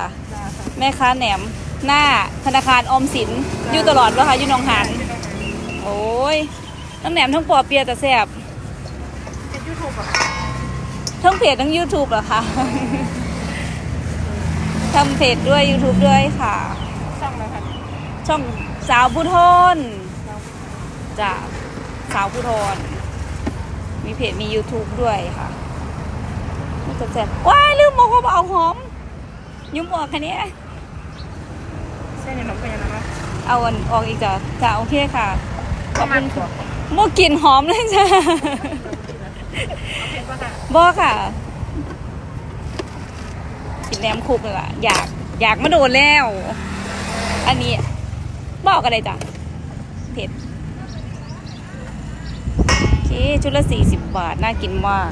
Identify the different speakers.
Speaker 1: ค่ะแม่ค้าแหนมหน้าธนาคารออมสินอยู่ตลอดวะคะอยู่หนองหันโอ้ยทั้งแหนมทั้งปอเปียะแต่แซ่บ
Speaker 2: เป็นยูทูบอะ
Speaker 1: ทั้งเพจทั้ง YouTube เหรอคะทำเพจด้วย YouTube ด้วยค่ะ
Speaker 2: ช่องอะไรคะ
Speaker 1: ช่องสาวผู้ทนจ้ะสาวผู้ทนมีเพจมี YouTube ด้วยค่ะนี่จะแซ่บว้ายลืมบอกว่าเอาหอม ยุ่มออกแค่นี้
Speaker 2: เส้นขนมเป็นยังไงคะ
Speaker 1: เอาอันออกอีกจ้ะจ้ะโอเคค่ะ ขอบคุณ
Speaker 2: ตัว
Speaker 1: ค่ะโมกลิ่นหอมเลยจ้ะ
Speaker 2: เผ็ดป่ะค่ะ
Speaker 1: บอค่ะ กินแหนมคุกเลยล่ะ อยากอยากมาโดนแล้ว อันนี้บอกอะไรจ้ะเผ็ด โอเค ชุดละสี่สิบบาท น่ากินมาก